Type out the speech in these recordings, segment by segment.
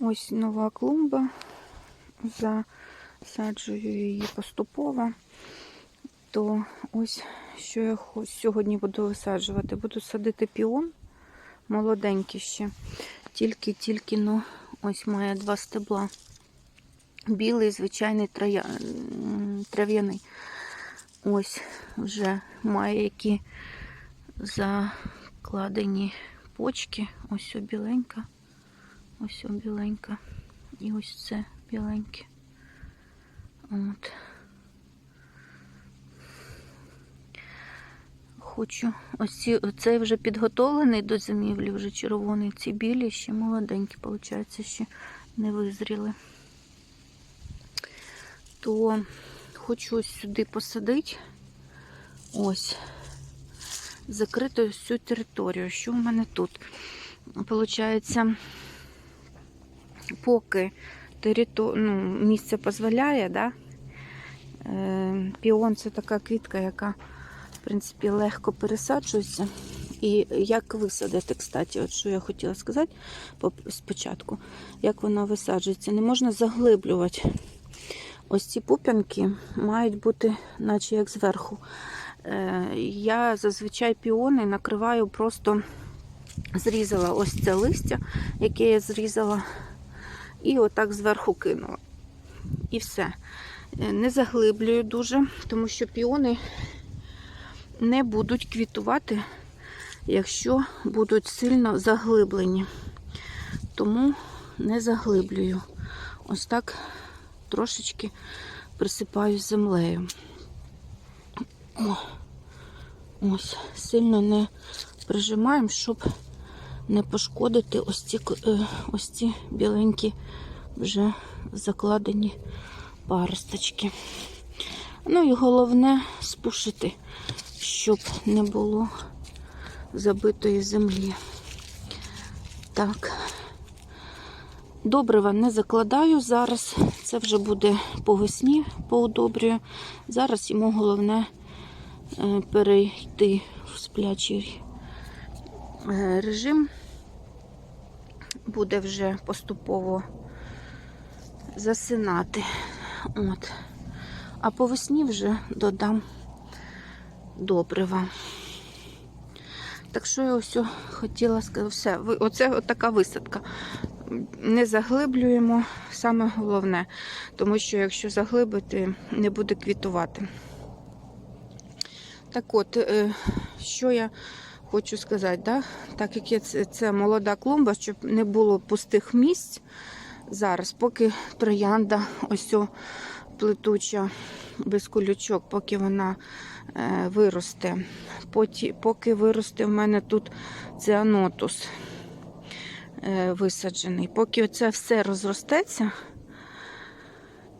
Ось нова клумба. Засаджую її поступово. То ось що я сьогодні буду висаджувати. Буду садити піон, молоденький ще. Тільки-тільки, ну, ось має два стебла. Білий, звичайний троя... трав'яний. Ось вже має які закладені почки. Ось біленька. Ось о біленька. І ось це біленьке. От. Хочу. Ось ці, цей вже підготовлений до зимівлі, вже червоний. Ці білі ще молоденькі, виходить, ще не визріли. То хочу ось сюди посадити. Ось. Закрити всю територію. Що в мене тут? Получається, поки територ... ну, місце дозволяє, да? е, піон це така квітка, яка, в принципі, легко пересаджується. І як висадити, кстати, от що я хотіла сказати спочатку, як вона висаджується. Не можна заглиблювати. Ось ці пуп'янки мають бути, наче як зверху. Е, Я зазвичай піони накриваю просто зрізала ось це листя, яке я зрізала, і отак зверху кинула. І все. Е, Не заглиблюю дуже, тому що піони не будуть квітувати, якщо будуть сильно заглиблені. Тому не заглиблюю. Ось так трошечки присипаю землею. О, ось, сильно не прижимаємо, щоб не пошкодити ось ці, е, ось ці біленькі вже закладені паросточки. Ну і головне спушити, щоб не було забитої землі. Так. Добрива не закладаю зараз. Це вже буде по весні, поудобрюю. Зараз йому головне е, перейти в сплячий режим. Буде вже поступово засинати. От. А по весні вже додам добрива. Так що я ось хотіла сказати, все, оце така висадка. Не заглиблюємо, саме головне, тому що якщо заглибити, не буде квітувати. Так от, е, що я хочу сказати, да? так як є це, це молода клумба, щоб не було пустих місць зараз, поки троянда ось плетуча без колючок, поки вона е, виросте. Поті, поки виросте в мене тут ціанотус е, висаджений. Поки це все розростеться,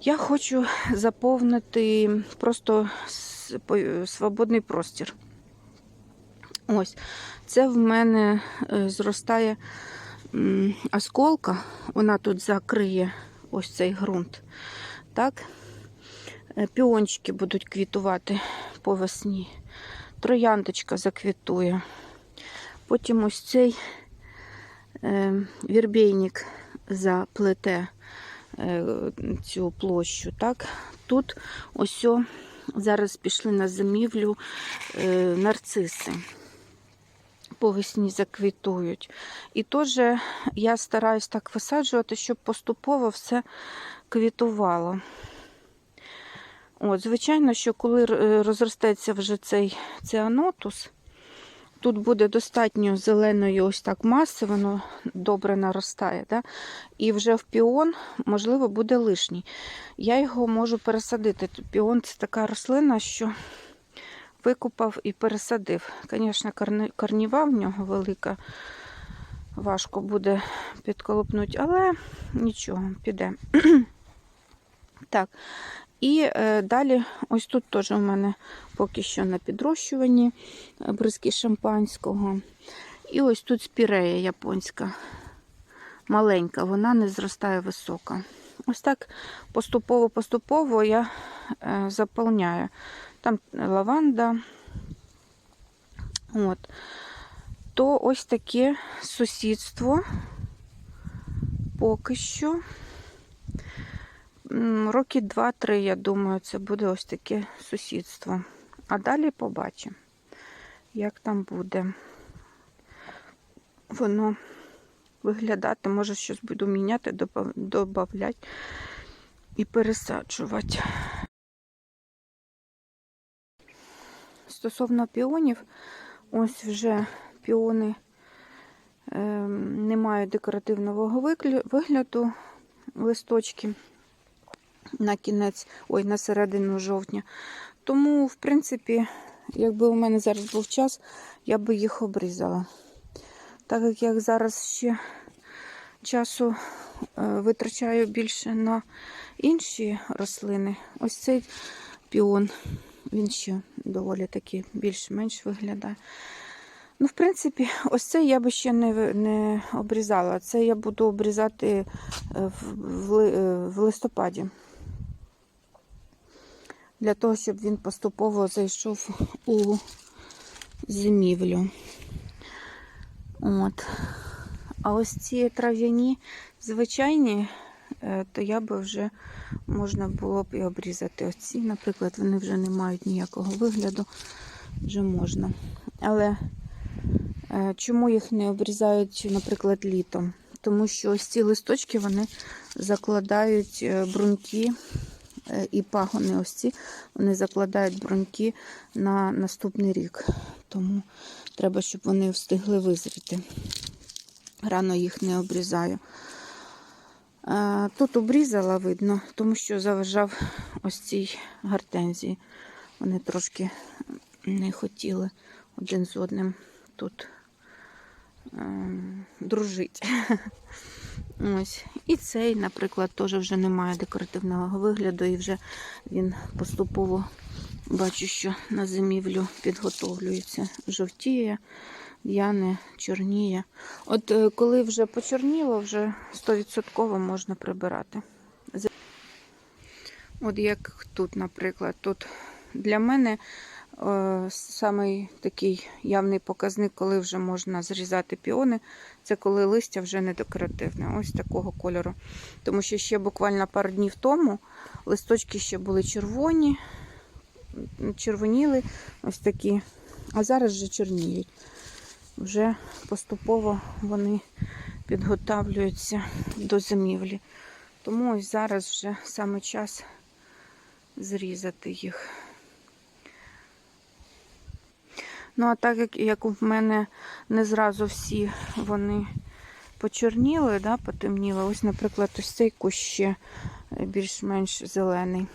я хочу заповнити просто свободний простір. Ось, це в мене е, зростає осколка, вона тут закриє ось цей ґрунт. Так? Е, Піончики будуть квітувати по весні. Трояндочка заквітує. Потім ось цей е, вірбейник заплете цю площу. Так? Тут ось зараз пішли на зимівлю нарциси. По весні заквітують. І теж я стараюсь так висаджувати, щоб поступово все квітувало. От, звичайно, що коли розростеться вже цей ціанотус, тут буде достатньо зеленої ось так маси, воно добре наростає. Да? І вже в піон, можливо, буде лишній. Я його можу пересадити. Піон це така рослина, що викупав і пересадив. Звісно, корні- корніва в нього велика, важко буде підколопнути, але нічого, піде. Так, і е, далі, ось тут теж у мене поки що на підрощуванні е, бризки шампанського. І ось тут спірея японська, маленька, вона не зростає висока. Ось так поступово-поступово я е, заповняю. Там лаванда. От. То ось таке сусідство поки що. Роки 2-3, я думаю, це буде ось таке сусідство. А далі побачимо, як там буде воно виглядати. Може, щось буду міняти, додати і пересаджувати. Стосовно піонів, ось вже піони е, не мають декоративного вигляду листочки на кінець, ой, на середину жовтня. Тому, в принципі, якби у мене зараз був час, я би їх обрізала. Так як я зараз ще часу е, витрачаю більше на інші рослини, ось цей піон, він ще доволі таки більш-менш виглядає. Ну, в принципі, ось це я би ще не, не обрізала. Це я буду обрізати е, в, в, е, в листопаді. Для того, щоб він поступово зайшов у зимівлю. От. А ось ці трав'яні звичайні, то я би вже можна було б і обрізати. Ось ці, наприклад, вони вже не мають ніякого вигляду, вже можна. Але е, чому їх не обрізають, наприклад, літом? Тому що ось ці листочки вони закладають е, бруньки е, і пагони ось ці, вони закладають бруньки на наступний рік. Тому треба, щоб вони встигли визріти. Рано їх не обрізаю. Е, Тут обрізала, видно, тому що заважав ось цій гортензії. Вони трошки не хотіли один з одним тут ем, дружити. Ось. І цей, наприклад, теж вже не має декоративного вигляду, і вже він поступово бачу, що на зимівлю підготовлюється. Жовтіє, в'яне, чорніє. От е, коли вже почорніло, вже 100% можна прибирати. От як тут, наприклад, тут для мене е, самий такий явний показник, коли вже можна зрізати піони, це коли листя вже не декоративне, ось такого кольору. Тому що ще буквально пару днів тому листочки ще були червоні, червоніли, ось такі, а зараз вже чорніють. Вже поступово вони підготавлюються до зимівлі. Тому ось зараз вже саме час зрізати їх. Ну, а так як, як у мене не зразу всі вони почорніли, да, потемніли. Ось, наприклад, ось цей кущ ще е, більш-менш зелений.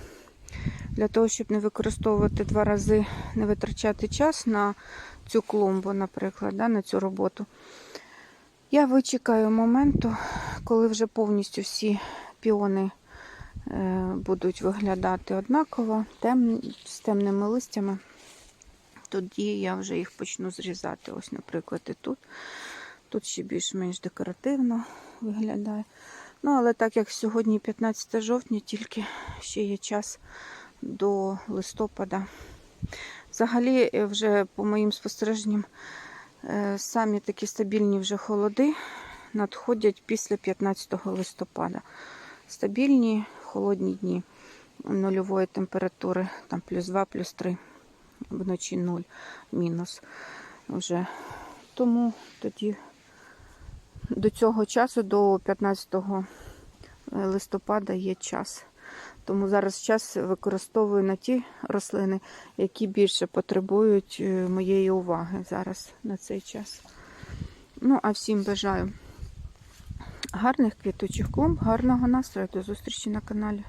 Для того, щоб не використовувати два рази, не витрачати час на цю клумбу, наприклад, да, на цю роботу. Я вичекаю моменту, коли вже повністю всі піони е, будуть виглядати однаково, тем, з темними листями. Тоді я вже їх почну зрізати. Ось, наприклад, і тут. Тут ще більш-менш декоративно виглядає. Ну, але так як сьогодні 15 жовтня, тільки ще є час до листопада. Взагалі, е, вже по моїм спостереженням, е, самі такі стабільні вже холоди надходять після 15 листопада. Стабільні холодні дні нульової температури, там плюс 2, плюс 3, вночі 0, мінус вже. Тому тоді до цього часу, до 15 листопада, є час. Тому зараз час використовую на ті рослини, які більше потребують е, моєї уваги зараз на цей час. Ну, а всім бажаю гарних квітучих клумб, гарного настрою. До зустрічі на каналі.